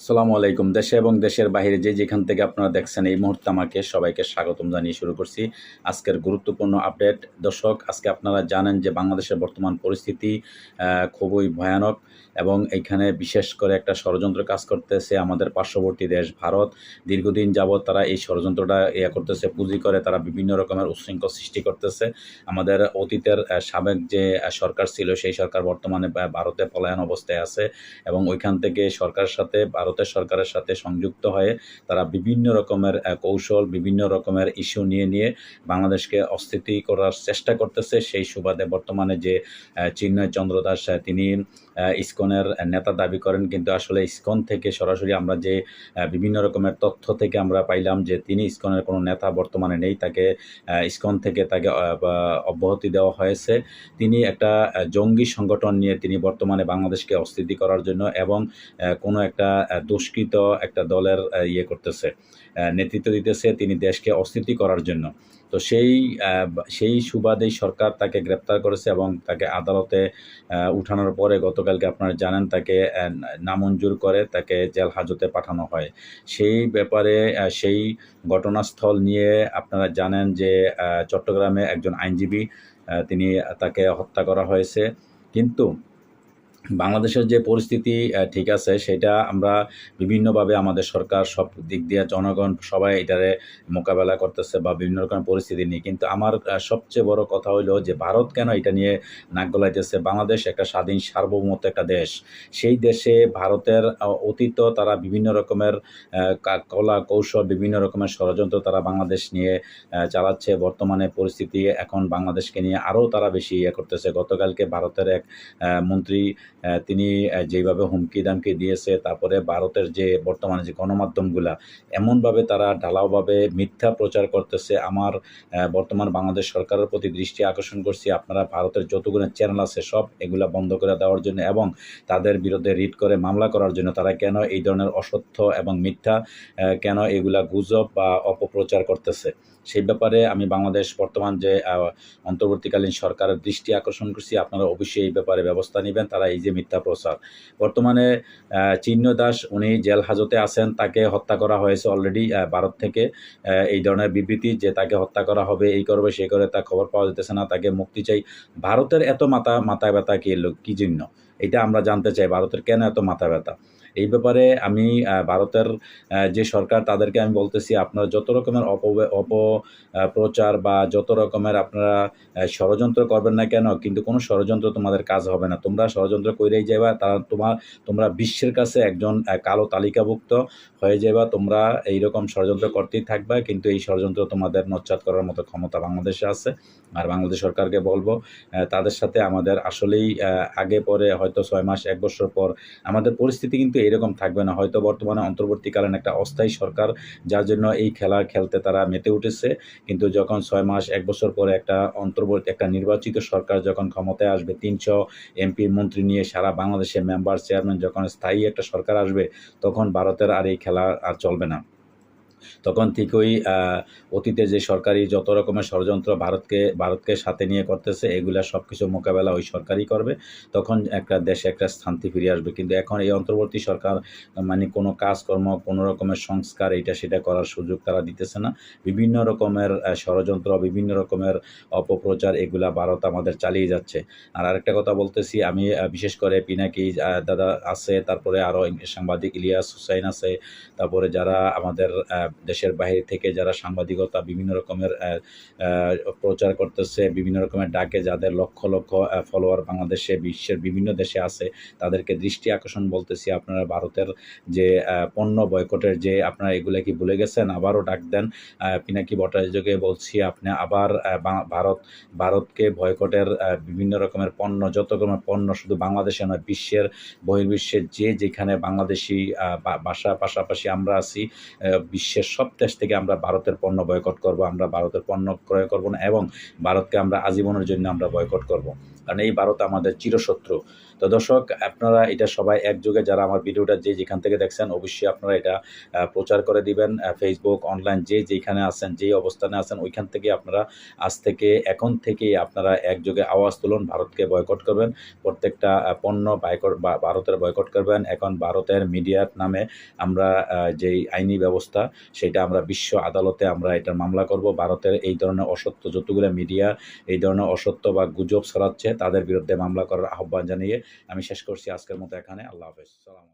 সালামু আলাইকুম। দেশে এবং দেশের বাইরে যে যেখান থেকে আপনারা দেখছেন এই মুহূর্তে আমাকে সবাইকে স্বাগতম জানিয়ে শুরু করছি। আজকের গুরুত্বপূর্ণ আপডেট। দর্শক, আজকে আপনারা জানেন যে বাংলাদেশের বর্তমান পরিস্থিতি খুবই ভয়ানক এবং এইখানে বিশেষ করে একটা ষড়যন্ত্র কাজ করতেছে আমাদের পার্শ্ববর্তী দেশ ভারত। দীর্ঘদিন যাবৎ তারা এই ষড়যন্ত্রটা ইয়ে করতেছে, পুঁজি করে তারা বিভিন্ন রকমের উচ্ছৃঙ্খল সৃষ্টি করতেছে। আমাদের অতীতের সাবেক যে সরকার ছিল সেই সরকার বর্তমানে ভারতে পলায়ন অবস্থায় আছে এবং ওইখান থেকে সরকার সাথে ভারতের সরকারের সাথে সংযুক্ত হয়ে তারা বিভিন্ন রকমের কৌশল, বিভিন্ন রকমের ইস্যু নিয়ে নিয়ে বাংলাদেশকে অস্থিতি করার চেষ্টা করতেছে। সেই সুবাদে বর্তমানে যে চিন্ময় চন্দ্র দাস তিনি ইসকনের নেতা দাবি করেন। কিন্তু আসলে ইসকন থেকে সরাসরি আমরা যে বিভিন্ন রকমের তথ্য থেকে আমরা পাইলাম যে তিনি ইসকনের কোনো নেতা বর্তমানে নেই। তাকে ইসকন থেকে তাকে অব্যাহতি দেওয়া হয়েছে। তিনি একটা জঙ্গি সংগঠন নিয়ে তিনি বর্তমানে বাংলাদেশকে অস্থিতি করার জন্য এবং কোনো একটা দুষ্কৃত একটা দলের ইয়ে করতেছে নেতৃত্ব দিতেছে তিনি দেশকে অস্থিতি করার জন্য। তো সেই সেই সুবাদেই সরকার তাকে গ্রেপ্তার করেছে এবং তাকে আদালতে উঠানোর পরে গতকালকে আপনারা জানেন তাকে নামঞ্জুর করে তাকে জেল হাজতে পাঠানো হয়। সেই ব্যাপারে সেই ঘটনাস্থল নিয়ে আপনারা জানেন যে চট্টগ্রামে একজন আইনজীবী তিনি তাকে হত্যা করা হয়েছে। কিন্তু বাংলাদেশের যে পরিস্থিতি ঠিক আছে, সেটা আমরা বিভিন্নভাবে আমাদের সরকার সব দিক দিয়ে জনগণ সবাই এটারে মোকাবেলা করতেছে বা বিভিন্ন রকম পরিস্থিতি নিয়ে। কিন্তু আমার সবচেয়ে বড় কথা হইল যে ভারত কেন এটা নিয়ে নাক গলাইতেছে? বাংলাদেশ একটা স্বাধীন, সার্বভৌমত্ব একটা দেশ। সেই দেশে ভারতের অতীত তারা বিভিন্ন রকমের কলা কৌশল, বিভিন্ন রকমের ষড়যন্ত্র তারা বাংলাদেশ নিয়ে চালাচ্ছে। বর্তমানে পরিস্থিতি এখন বাংলাদেশকে নিয়ে আরও তারা বেশি ইয়ে করতেছে। গতকালকে ভারতের এক মন্ত্রী তিনি আহ, যেইভাবে হুমকি দামকি দিয়েছে তারপরে ভারতের যে বর্তমানে যে গণমাধ্যমগুলা এমনভাবে তারা ঢালাওভাবে মিথ্যা প্রচার করতেছে। আমার বর্তমান বাংলাদেশ সরকারের প্রতি দৃষ্টি আকর্ষণ করছি। আপনারা ভারতের যতগুলো চ্যানেল আছে সব এগুলা বন্ধ করে দেওয়ার জন্য এবং তাদের বিরুদ্ধে রিট করে মামলা করার জন্য তারা কেন এই ধরনের অসত্য এবং মিথ্যা কেন এগুলা গুজব বা অপপ্রচার করতেছে? সেই ব্যাপারে আমি বাংলাদেশ বর্তমান যে অন্তর্বর্তীকালীন সরকারের দৃষ্টি আকর্ষণ করছি। আপনারা অবশ্যই এই ব্যাপারে ব্যবস্থা নেবেন। তারা এই যে মিথ্যা প্রচার। বর্তমানে চিহ্ন দাস উনি জেল হাজতে আছেন, তাকে হত্যা করা হয়েছে অলরেডি ভারত থেকে। এই ধরনের বিবৃতি যে তাকে হত্যা করা হবে, এই করবে, সে করে তা খবর পাওয়া যেতেছে না, তাকে মুক্তি চাই। ভারতের এত মাথা মাথা ব্যথা কি কি জন্য এটা আমরা জানতে চাই, ভারতের কেন এত মাথা ব্যথা? এই ব্যাপারে আমি ভারতের যে সরকার তাদেরকে আমি বলতেছি আপনারা যত রকমের অপ অপ আহ, প্রচার বা যত রকমের আপনারা ষড়যন্ত্র করবেন না কেন কিন্তু কোনো ষড়যন্ত্র তোমাদের কাজ হবে না। তোমরা ষড়যন্ত্র করেই যাবা তারা তোমার তোমরা বিশ্বের কাছে একজন কালো তালিকাভুক্ত হয়ে যাবা তোমরা এইরকম ষড়যন্ত্র করতেই থাকবা কিন্তু এই ষড়যন্ত্র তোমাদের নচ্ছাদ করার মতো ক্ষমতা বাংলাদেশে আছে। আর বাংলাদেশ সরকারকে বলব তাদের সাথে আমাদের আসলেই আগে পরে হয়তো ছয় মাস এক বছর পর আমাদের পরিস্থিতি কিন্তু এরকম থাকবে না। হয়তো বর্তমানে অন্তর্বর্তীকালীন একটা অস্থায়ী সরকার, যার জন্য এই খেলা খেলতে তারা মেতে উঠেছে। কিন্তু যখন ছয় মাস, এক বছর পরে একটা অন্তর্বর্তী, একটা নির্বাচিত সরকার যখন ক্ষমতায় আসবে, তিনশো এমপি মন্ত্রী নিয়ে সারা বাংলাদেশের মেম্বার, চেয়ারম্যান যখন স্থায়ী একটা সরকার আসবে, তখন ভারতের আর এই খেলা আর চলবে না। তখন থেকেই অতীতে যে সরকারি যত রকমের ষড়যন্ত্র ভারতকে ভারতকে সাথে নিয়ে করতেছে, এগুলা সব কিছু মোকাবেলা ওই সরকারই করবে। তখন একটা দেশে একটা শান্তি ফিরে আসবে। কিন্তু এখন এই অন্তর্বর্তী সরকার মানে কোনো কাজকর্ম, কোনো রকমের সংস্কার এটা সেটা করার সুযোগ তারা দিতেছে না। বিভিন্ন রকমের ষড়যন্ত্র, বিভিন্ন রকমের অপপ্রচার এগুলা ভারত আমাদের চালিয়ে যাচ্ছে। আর আরেকটা কথা বলতেছি, আমি বিশেষ করে পিনাকি দাদা আছে, তারপরে আরও সাংবাদিক ইলিয়াস হুসাইন আছে, তারপরে যারা আমাদের দেশের বাইরে থেকে যারা সাংবাদিকতা বিভিন্ন রকমের প্রচার করতেছে বিভিন্ন রকমের ডাকে যাদের লক্ষ লক্ষ ফলোয়ার বাংলাদেশে বিশ্বের বিভিন্ন দেশে আছে তাদেরকে দৃষ্টি আকর্ষণ বলতেছি আপনারা ভারতের যে পণ্য বয়কটের যে আপনারা এগুলো কি ভুলে গেছেন? আবারও ডাক দেন। পিনাকি ভট্টাচার্যকে বলছি আপনি আবার ভারত ভারতকে বয়কটের বিভিন্ন রকমের পণ্য যত রকমের পণ্য শুধু বাংলাদেশে নয় বিশ্বের বহির্বিশ্বের যে যেখানে বাংলাদেশি আহ, বা- ভাষা পাশাপাশি আমরা আছি আহ, বিশ্বের সব দেশ থেকে আমরা ভারতের পণ্য বয়কট করব, আমরা ভারতের পণ্য ক্রয় করব না এবং ভারতকে আমরা আজীবনের জন্য আমরা বয়কট করব। কারণ এই ভারত আমাদের চিরশত্রু। তো দর্শক, আপনারা এটা সবাই একযোগে যারা আমার ভিডিওটা যে যেখান থেকে দেখছেন, অবশ্যই আপনারা এটা প্রচার করে দিবেন। ফেসবুক অনলাইন যে যেখানে আছেন, যে অবস্থানে আছেন, ওইখান থেকে আপনারা আজ থেকে, এখন থেকে আপনারা একযোগে আওয়াজ তুলুন, ভারতকে বয়কট করবেন। প্রত্যেকটা পণ্য বয়কট ভারতের বয়কট করবেন। এখন ভারতের মিডিয়ার নামে আমরা যেই আইনি ব্যবস্থা সেটা আমরা বিশ্ব আদালতে আমরা এটার মামলা করব। ভারতের এই ধরনের অসত্য যতগুলো মিডিয়া, এই ধরনের অসত্য বা গুজব ছড়াচ্ছে, তাদের বিরুদ্ধে মামলা করার আহ্বান জানিয়ে আমি শেষ করছি আজকের মতো এখানে। আল্লাহ হাফেজ। সালাম